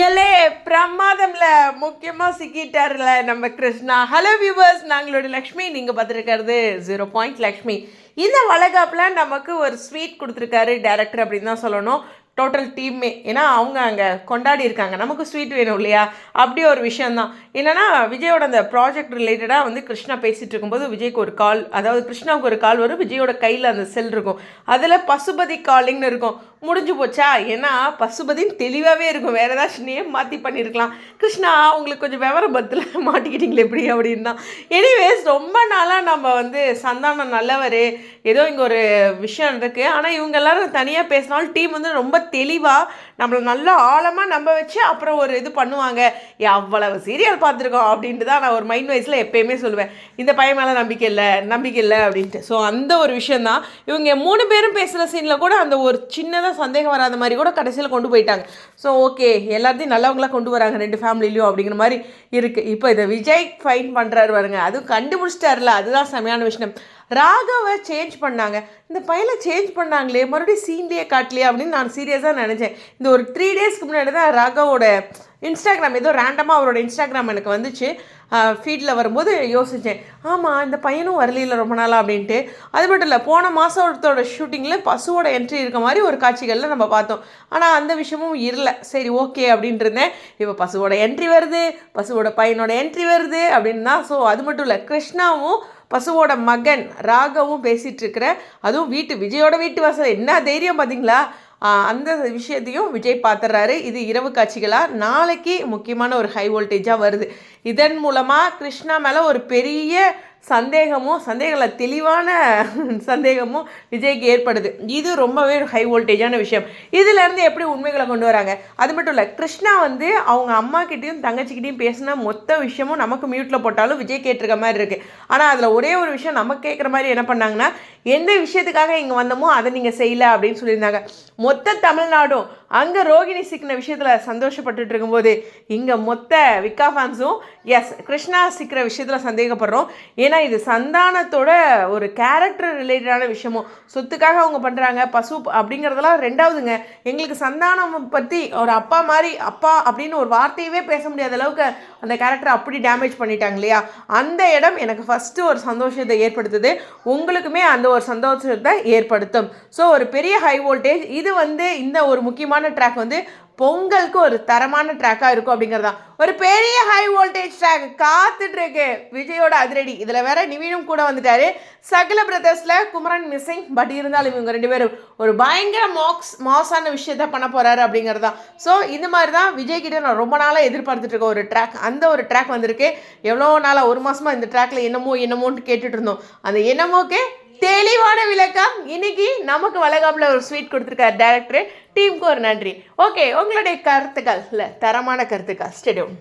எலே பிரமாதம்ல. முக்கியமாக சிக்கிட்டார்ல நம்ம கிருஷ்ணா. ஹலோ வியூவர்ஸ் நாங்களோட லக்ஷ்மி நீங்கள் பார்த்துருக்கிறது ஜீரோ பாயிண்ட் லக்ஷ்மி. இந்த வளகாப்பில் நமக்கு ஒரு ஸ்வீட் கொடுத்துருக்காரு டேரக்டர் அப்படின்னு தான் சொல்லணும். டோட்டல் டீமே ஏன்னா அவங்க அங்கே கொண்டாடி இருக்காங்க. நமக்கு ஸ்வீட் வேணும் இல்லையா? அப்படி ஒரு விஷயந்தான் என்னன்னா விஜயோட அந்த ப்ராஜெக்ட் ரிலேட்டடாக வந்து கிருஷ்ணா பேசிகிட்டு இருக்கும்போது விஜய்க்கு ஒரு கால் அதாவது கிருஷ்ணாவுக்கு ஒரு கால் வரும். விஜயோட கையில் அந்த செல் இருக்கும். அதில் பசுபதி காலிங்னு இருக்கும். முடிஞ்சு போச்சா? ஏன்னா பசுபதின்னு தெளிவாகவே இருக்கும். வேறு ஏதாச்சும் நேம் மாற்றி பண்ணியிருக்கலாம் கிருஷ்ணா உங்களுக்கு கொஞ்சம் விவரம் பத்தில் மாட்டிக்கிட்டீங்களே எப்படி அப்படின்னா. எனிவேஸ் ரொம்ப நாளாக நம்ம வந்து சந்தானம் நல்லவர். ஏதோ இங்கே ஒரு விஷயம் இருக்குது ஆனால் இவங்க எல்லாரும் தனியாக பேசினாலும் டீம் வந்து ரொம்ப தெளிவாக நம்மளை நல்லா ஆழமாக நம்ப வச்சு அப்புறம் ஒரு இது பண்ணுவாங்க. ஏ, அவ்வளவு சீரியல் பார்த்துருக்கோம் அப்படின்ட்டு தான் நான் ஒரு மைண்ட் வைஸில் எப்பயுமே சொல்லுவேன். இந்த பையன் மேலே நம்பிக்கை இல்லை நம்பிக்கை இல்லை அப்படின்ட்டு. ஸோ அந்த ஒரு விஷயந்தான் இவங்க மூணு பேரும் பேசுகிற சீனில் கூட அந்த ஒரு சின்னதாக சந்தேகம் வராத மாதிரி கூட கடைசியில் கொண்டு போயிட்டாங்க. ஸோ ஓகே எல்லாத்தையும் நல்லவங்களாக கொண்டு வராங்க ரெண்டு ஃபேமிலிலையும் அப்படிங்கிற மாதிரி இருக்குது இப்போ இதை விஜய் ஃபைன் பண்ணுறாரு பாருங்க. அதுவும் கண்டுபிடிச்சிட்டாருல. அதுதான் செமையான விஷயம். ராகவை சேஞ்ச் பண்ணாங்க. இந்த பையனை சேஞ்ச் பண்ணாங்களே மறுபடியும் சீன்லேயே காட்டலையே அப்படின்னு நான் சீரியஸாக நினச்சேன். இந்த ஒரு த்ரீ டேஸ்க்கு முன்னாடி தான் ராகவோட இன்ஸ்டாகிராம் ஏதோ ரேண்டமாக அவரோட இன்ஸ்டாகிராம் எனக்கு வந்துச்சு. ஃபீடில் வரும்போது யோசித்தேன் ஆமாம் இந்த பையனும் வரலையில ரொம்ப நாளாக அப்படின்ட்டு. அது மட்டும் இல்லை போன மாதம் ஒருத்தோட ஷூட்டிங்கில் பசுவோட என்ட்ரி இருக்க மாதிரி ஒரு காட்சிகளில் நம்ம பார்த்தோம். ஆனால் அந்த விஷயமும் இல்லை. சரி ஓகே அப்படின்ட்டு இருந்தேன். இப்போ பசுவோட என்ட்ரி வருது பசுவோட பையனோட என்ட்ரி வருது அப்படின்னா ஸோ அது மட்டும் இல்லை கிருஷ்ணாவும் பசுவோட மகன் ராகவும் பேசிகிட்டு இருக்கிற அதுவும் வீட்டு விஜயோட வீட்டு வாசல். என்ன தைரியம் பார்த்தீங்களா அந்த விஷயத்தையும் விஜய் பார்த்துறாரு இது இரவு காட்சிகளாக நாளைக்கு முக்கியமான ஒரு ஹை வோல்டேஜாக வருது. இதன் மூலமாக கிருஷ்ணா மேலே ஒரு பெரிய சந்தேகமும் சந்தேகங்கள தெளிவான சந்தேகமும் விஜய்க்கு ஏற்படுது. இது ரொம்பவே ஹை வோல்டேஜான விஷயம். இதுலேருந்து எப்படி உண்மைகளை கொண்டு வராங்க? அது மட்டும் இல்லை கிருஷ்ணா வந்து அவங்க அம்மா கிட்டேயும் தங்கச்சிக்கிட்டையும் பேசின மொத்த விஷயமும் நமக்கு மியூட்டில் போட்டாலும் விஜய் கேட்டிருக்க மாதிரி இருக்குது ஆனால் அதில் ஒரே ஒரு விஷயம் நமக்கு கேட்குற மாதிரி என்ன பண்ணாங்கன்னா எந்த விஷயத்துக்காக இங்கே வந்தோமோ அதை நீங்கள் செய்யல அப்படின்னு சொல்லியிருந்தாங்க. மொத்த தமிழ்நாடும் அங்கே ரோகிணி சிக்கின விஷயத்தில் சந்தோஷப்பட்டுட்டு இருக்கும்போது இங்கே மொத்த விக்கா ஃபேன்ஸும் எஸ் கிருஷ்ணா சிக்கிற விஷயத்தில் சந்தேகப்படுறோம். ஏன்னா இது சந்தானத்தோட ஒரு கேரக்டர் ரிலேட்டடான விஷயமும் சொத்துக்காக அவங்க பண்ணுறாங்க பசு அப்படிங்கிறதெல்லாம் ரெண்டாவதுங்க. எங்களுக்கு சந்தானம் பற்றி ஒரு அப்பா மாதிரி அப்பா அப்படின்னு ஒரு வார்த்தையவே பேச முடியாத அளவுக்கு அந்த கேரக்டரை அப்படி டேமேஜ் பண்ணிட்டாங்க இல்லையா அந்த இடம் எனக்கு ஃபஸ்ட்டு ஒரு சந்தோஷத்தை ஏற்படுத்துது. உங்களுக்குமே அந்த ஒரு சந்தோஷத்தை ஏற்படுத்தும். ஸோ ஒரு பெரிய ஹை வோல்டேஜ் இது வந்து இந்த ஒரு முக்கியமான ட்ராக் வந்து பொங்கலுக்கு ஒரு தரமான ட்ராக்காக இருக்கும் அப்படிங்கிறதான் ஒரு பெரிய ஹை வோல்டேஜ் ட்ராக் காத்துட்டு இருக்கு விஜயோட அதிரடி. இதில் வேற நிவீனும் கூட வந்துட்டாரு. சகல பிரதர்ஸில் குமரன் மிஸ்ஸிங் பட் இருந்தாலும் இவங்க ரெண்டு பேரும் ஒரு பயங்கர மாக்ஸ் மாசான விஷயத்த பண்ண போகிறாரு அப்படிங்கிறது. தான் ஸோ இந்த மாதிரி தான் விஜய் கிட்ட நான் ரொம்ப நாளாக எதிர்பார்த்துட்டு இருக்க ஒரு ட்ராக் அந்த ஒரு ட்ராக் வந்திருக்கு. எவ்வளோ நாளாக ஒரு மாதமாக இந்த ட்ராக்ல என்னமோ என்னமோன்ட்டு கேட்டுட்டு இருந்தோம். அந்த என்னமோக்கே தெளிவான விளக்கம். இன்னைக்கு நமக்கு வளகாப்பில் ஒரு ஸ்வீட் கொடுத்துருக்காரு டேரக்டர் டீமுக்கு ஒரு நன்றி. ஓகே உங்களுடைய கருத்துக்கள் இல்லை தரமான கருத்துக்கள். ஸ்டெடியம்